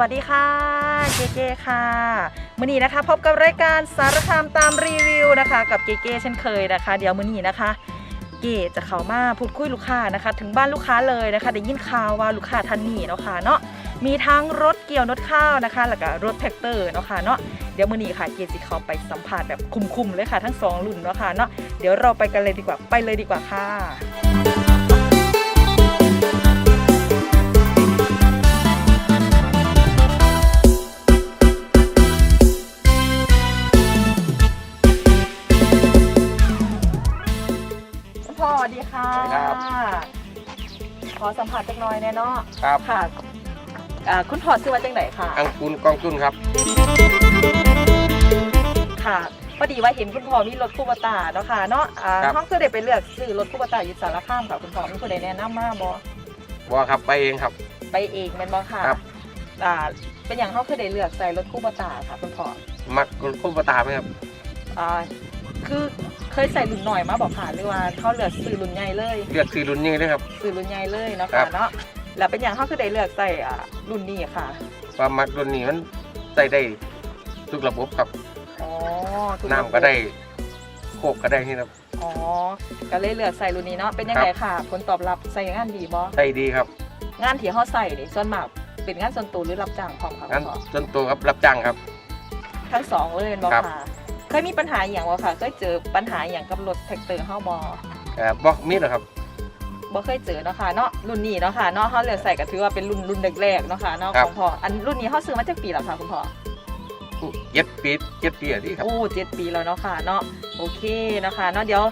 วัสดีค่ะเกเกค่ะมื้อนี้นะคะ พบกับรายการสารคามตามรีวิวนะคะ กับเกเกเช่นเคยนะคะ เดี๋ยวมื้อนี้นะคะ เกจะเข้ามาพูดคุยลูกค้านะคะ ถึงบ้านลูกค้าเลยนะคะได้ยินข่าวว่าลูกค้าท่านนี้เนาะค่ะเนาะมีทั้งรถเกี่ยวนดข้าวนะคะ แล้วก็รถแท็กเตอร์เนาะค่ะเนาะเดี๋ยวมื้อนี้ค่ะเกจะเข้าไปสัมภาษณ์แบบคุ้มๆเลยค่ะ ทั้งสองรุ่นเนาะค่ะเนาะเดี๋ยวเราไปกันเลยดีกว่าไปเลยดีกว่าค่ะ พ่อสวัสดีค่ะสวัสดีครับ ขอสัมผัสจักหน่อยแน่เนาะครับค่ะอ่าคุณพ่อซื้อมาจากไหนค่ะ อังคุณกองจุนครับ ค่ะพอดีว่าเห็นคุณพ่อมีรถคูปตาเนาะค่ะเนาะอ่าครับ ห้องคือได้ไปเลือกซื้อรถคูปตาอยู่สารคามค่ะคุณพ่อมีคนใดแนะนำมาบอบัวครับไปเองครับ ไปเองแม่นบอค่ะครับ อ่าเป็นอย่างห้องคือได้เลือกใส่รถคูปตาค่ะคุณพ่อมักคุ้มประตาไหมครับอ่าคือเค ยใส่รุ่นหน่อยมาบอกค่ะหรือว่าเขาเลือกซื้อรุ่นใหญ่เลยเลือกซื้อรุ่นนี้เลยครับ ซื้อรุ่นใหญ่เลยเนาะครัค่ะบเนาะแล้วเป็นอย่างห้องคือได้เลือกใส่อ่ารุ่นนี้ค่ะว่ามักรุ่นนี้มันใส่ได้ทุกระบบครับอ๋อทุน้ำก็ได้โคกก็ได้นี่ครับอ๋อก็เลยเลือกใส่รุ่นนี้เนาะเป็นยังไงค่ะผลตอบรับใส่งานดีบ่ใส่ดีครับ งานที่เฮาใส่นี่ส่วนมากเป็นงานส่วนตัวหรือรับจ้างพร้อมค่ะงั้นคุณพ่อจนตัวครับรับจ้างครับ ทั้งสองเลยเป็นบ่ครับค่ะ เคยมีปัญหาอหย่างบ่ค่ะเคยเจอปัญหาอหย่างกับรถแท็กเตอร์เฮาบ่แต่บอกมีดเหรอครับ บ่เคยเจอเนาะค่ะเนาะรุ่นนี้เนาะค่ะเนาะเฮาเลือกใส่ก็ถือว่าเป็นรุ่นรุ่นแรกๆเนาะค่ะเนาะครัขบ องพ่ออันรุ่นนี้เฮาซื้อมาจากปีแล้วค่ะคุณพ่อเจ็ดปีเจ็ดปีอะที่ครับ โอ้เจ็ดปีแล้วเนาะค่ะเนาะโอเคเนาะค่ะเนาะเดี๋ยว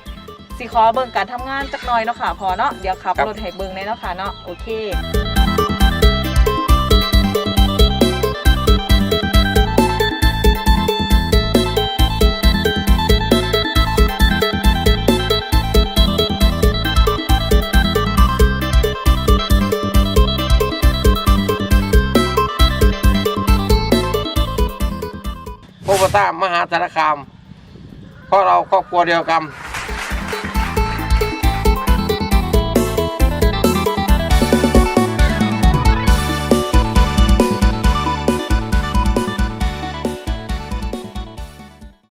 สิขอเบิ่งการทำงานจักหน่อยเนาะค่ะพอเนาะเดี๋ยวขับครับ รถให้เบิ่งได้เนาะค่ะเนาะโอเค โคกตามหาสารคามเพราะเราครอบครัวเดียวกัน